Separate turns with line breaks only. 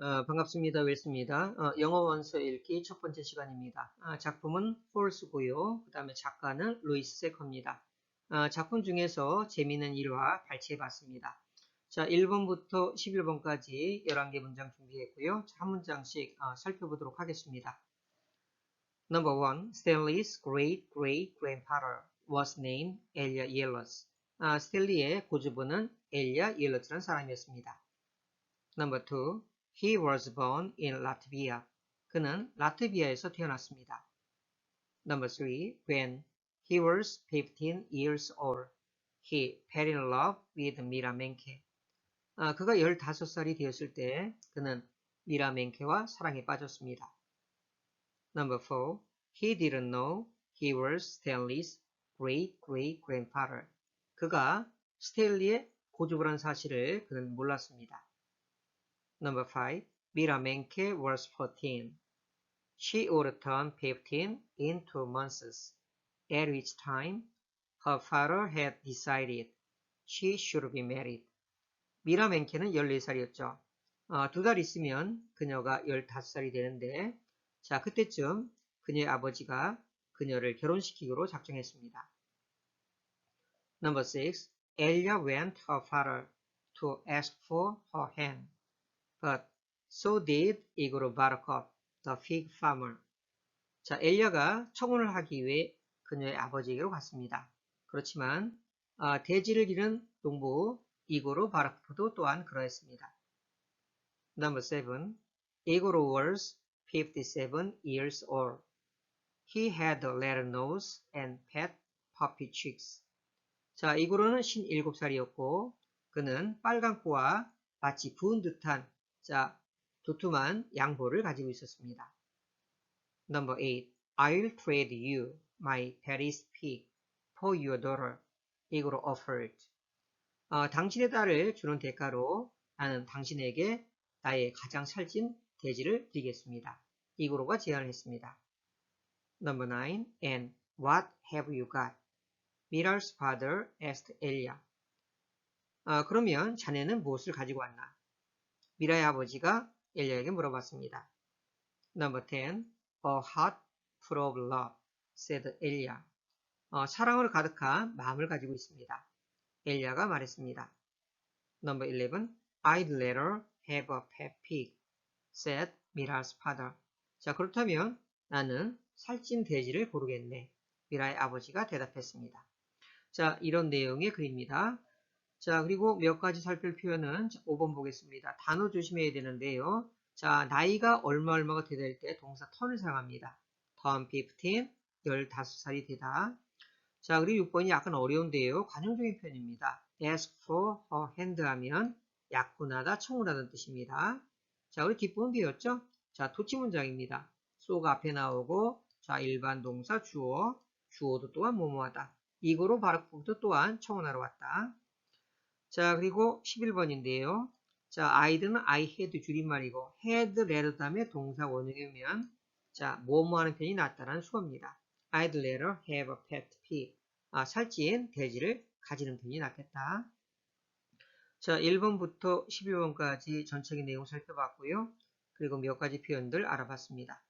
어, 반갑습니다. 웰스입니다. 어, 영어 원서 읽기 첫 번째 시간입니다. 아, 작품은 폴스고요. 그 다음에 작가는 루이스 세커입니다. 아, 작품 중에서 재미있는 일화 발췌해봤습니다. 자, 1번부터 11번까지 11개 문장 준비했고요. 자, 한 문장씩 어, 살펴보도록 하겠습니다. Number 1. Stanley's great great grandfather was named Elia Yellos. 아, 스탠리의 고주부는 엘리아 옐러스라는 사람이었습니다. Number 2. He was born in Latvia. 그는 라트비아에서 태어났습니다. Number 3. When he was 15 years old, he fell in love with Mira Menke. 아, 그가 15살이 되었을 때 그는 미라 멘케와 사랑에 빠졌습니다. Number 4. He didn't know he was Stanley's great great grandfather. 그가 스텔리의 고주부란 사실을 그는 몰랐습니다. Number 5. Mira Menke was 14. She would turn 15 in two months, at which time her father had decided she should be married. 미라 멘케는 14살이었죠. 어, 두달 있으면 그녀가 15살이 되는데 자 그때쯤 그녀의 아버지가 그녀를 결혼시키기로 작정했습니다. Number 6. Elia went her father to ask for her hand. But so did Igor Barakov, the fig farmer. 자, 엘리야가 청혼을 하기 위해 그녀의 아버지에게로 갔습니다. 그렇지만 아, 대지를 기른 농부 이고로 바라코도 또한 그러했습니다. Number 7. Igor was 57 years old. He had a letter nose and pet puppy cheeks. 자, 이고로는 57살이었고 그는 빨간 코와 마치 부은 듯한 자, 도톰한 양보를 가지고 있었습니다. Number 8. I'll trade you my Paris pig for your daughter. 이거로 offered. 어, 당신의 딸을 주는 대가로 나는 당신에게 나의 가장 살찐 돼지를 드리겠습니다. 이고로가 제안을 했습니다. Number 9. And what have you got? Miral's father asked Elia. 어, 그러면 자네는 무엇을 가지고 왔나? 미라의 아버지가 엘리야에게 물어봤습니다. Number 10. A heart full of love, said 엘리야. 어, 사랑으로 가득한 마음을 가지고 있습니다. 엘리야가 말했습니다. Number 11. I'd rather have a pet pig, said 미라's father. 자, 그렇다면 나는 살찐 돼지를 고르겠네. 미라의 아버지가 대답했습니다. 자, 이런 내용의 글입니다. 자, 그리고 몇 가지 살필 표현은 5번 보겠습니다. 단어 조심해야 되는데요. 자, 나이가 얼마 얼마가 되다 때 동사 턴을 사용합니다. turn 15, 15살이 되다. 자, 그리고 6번이 약간 어려운데요. 관용적인 표현입니다. ask for a hand 하면 약혼하다, 청혼하다는 뜻입니다. 자, 우리 뒷부분 배웠죠? 자, 도치 문장입니다. so가 앞에 나오고, 자, 일반 동사 주어, 주어도 또한 뭐뭐하다. 이거로 바르크도 또한 청혼하러 왔다. 자, 그리고 11번인데요. 자, I'd는 I had 줄임말이고 had rather 다음에 동사 원형이면 자, 뭐뭐 하는 편이 낫다라는 수어입니다. I'd rather have a pet pig. 아, 살찐 돼지를 가지는 편이 낫겠다. 자, 1번부터 11번까지 전체적인 내용 살펴봤고요. 그리고 몇 가지 표현들 알아봤습니다.